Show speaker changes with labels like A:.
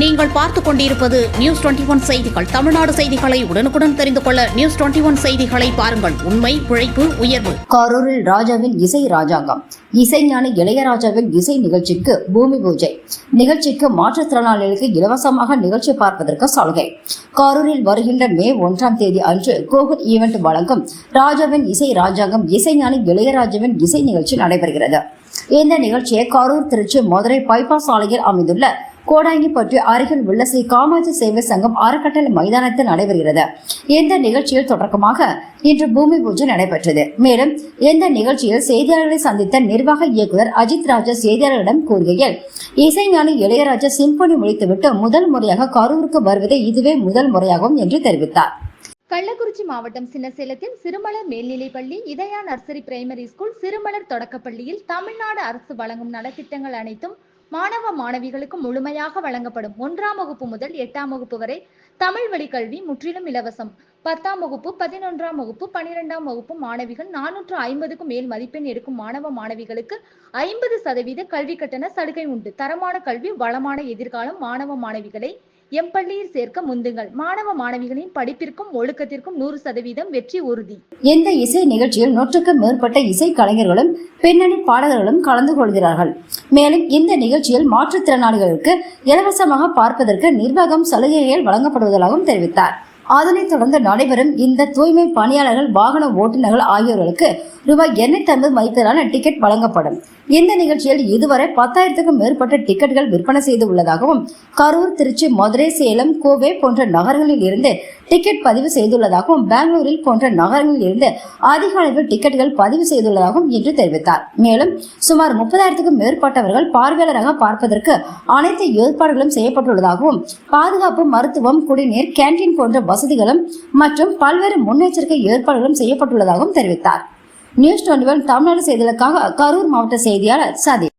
A: நீங்கள் பார்த்துக் கொண்டிருப்பது நியூஸ் டுவெண்டி ஒன் செய்திகள். தமிழ்நாடு செய்திகளை உடனுக்குடன் தெரிந்து கொள்ள நியூஸ் டுவெண்டி ஒன் செய்திகளை பாருங்கள். உண்மை உழைப்பு உயர்வு.
B: கரூரில் ராஜாவின் இசை ராஜாங்கம். இசைஞானி இளையராஜாவின் இசை நிகழ்ச்சிக்கு பூமி பூஜை. நிகழ்ச்சிக்கு மாற்றுத்திறனாளிகளுக்கு இலவசமாக நிகழ்ச்சி பார்ப்பதற்கு சலுகை. கரூரில் வருகின்ற மே ஒன்றாம் தேதி அன்று கோகுல் ஈவெண்ட் வழங்கும் ராஜாவின் இசை ராஜாங்கம் இசைஞானி இளையராஜாவின் இசை நிகழ்ச்சி நடைபெறுகிறது. இந்த நிகழ்ச்சியை கரூர் திருச்சி மதுரை பைபாஸ் சாலையில் அமைந்துள்ள கோடாங்கிப்பட்டி அருகில் உள்ள ஸ்ரீ காமாட்சி சேவை சங்கம் அறக்கட்டளை மைதானத்தில் நடைபெறுகிறது. இந்த நிகழ்ச்சியில் தொடக்கமாக இன்று பூமி பூஜை நடைபெற்றது. மேலும் இந்த நிகழ்ச்சியில் செய்தியாளர்களை சந்தித்த நிர்வாக இயக்குநர் அஜித் ராஜா செய்தியாளர்களிடம் கூறுகையில் இசைஞானி இளையராஜா சிம்பொனி முடித்துவிட்டு முதல் முறையாக கரூருக்கு வருவதே இதுவே முதல் முறையாகும் என்று தெரிவித்தார்.
C: கள்ளக்குறிச்சி மாவட்டம் சின்னசேலத்தில் சிறுமலர் மேல்நிலைப்பள்ளி Idhaya nursery primary school Sirumalar தொடக்கப்பள்ளியில் தமிழ்நாடு அரசு வழங்கும் நலத்திட்டங்கள் அனைத்தும் மாணவ மாணவிகளுக்கு முழுமையாக வழங்கப்படும் ஒன்றாம் வகுப்பு முதல் எட்டாம் வகுப்பு வரை தமிழ் வழி கல்வி முற்றிலும் இலவசம். பத்தாம் வகுப்பு பதினொன்றாம் வகுப்பு பனிரெண்டாம் வகுப்பு மாணவிகள் நானூற்று ஐம்பதுக்கும் மேல் மதிப்பெண் எடுக்கும் மாணவ மாணவிகளுக்கு ஐம்பது சதவீத கல்வி கட்டண சலுகை உண்டு. தரமான கல்வி வளமான எதிர்காலம் மாணவ மாணவிகளை எம் பள்ளியில் சேர்க்க முந்துங்கள். மாணவ மாணவிகளின் படிப்பிற்கும் ஒழுக்கத்திற்கும் நூறு சதவீதம் வெற்றி உறுதி.
B: இந்த இசை நிகழ்ச்சியில் நூற்றுக்கும் மேற்பட்ட இசை கலைஞர்களும் பின்னணி பாடகர்களும் கலந்து கொள்கிறார்கள்? மேலும் இந்த நிகழ்ச்சியில் மாற்றுத்திறனாளிகளுக்கு இலவசமாக பார்ப்பதற்கு நிர்வாகம் சலுகைகள் வழங்கப்படுவதாகவும் தெரிவித்தார். அதனைத் தொடர்ந்து நடைபெறும் இந்த தூய்மை பணியாளர்கள் வாகன ஓட்டுநர்கள் ஆகியோர்களுக்கு ரூபாய் எண்ணூத்தி ஐம்பது மதிப்பிலான டிக்கெட் வழங்கப்படும். இந்த நிகழ்ச்சியில் இதுவரை பத்தாயிரத்துக்கும் மேற்பட்ட டிக்கெட்டுகள் விற்பனை செய்து உள்ளதாகவும் கரூர் திருச்சி மதுரை சேலம் கோவை போன்ற நகரங்களில் இருந்து டிக்கெட் பதிவு செய்துள்ளதாகவும் பெங்களூரில் போன்ற நகரங்களில் இருந்து அதிக அளவில் டிக்கெட்டுகள் பதிவு செய்துள்ளதாகவும் என்று தெரிவித்தார். மேலும் சுமார் முப்பதாயிரத்துக்கும் மேற்பட்டவர்கள் பார்வையாளராக பார்ப்பதற்கு அனைத்து ஏற்பாடுகளும் செய்யப்பட்டுள்ளதாகவும் பாதுகாப்பு மருத்துவம் குடிநீர் கேண்டீன் போன்ற வசதிகளும் மற்றும் பல்வேறு முன்னெச்சரிக்கை ஏற்பாடுகளும் செய்யப்பட்டுள்ளதாகவும் தெரிவித்தார். நியூஸ் டுவெண்ட்டி ஒன் தமிழ்நாடு செய்திகளுக்காக கரூர் மாவட்ட செய்தியாளர் சதீஷ்.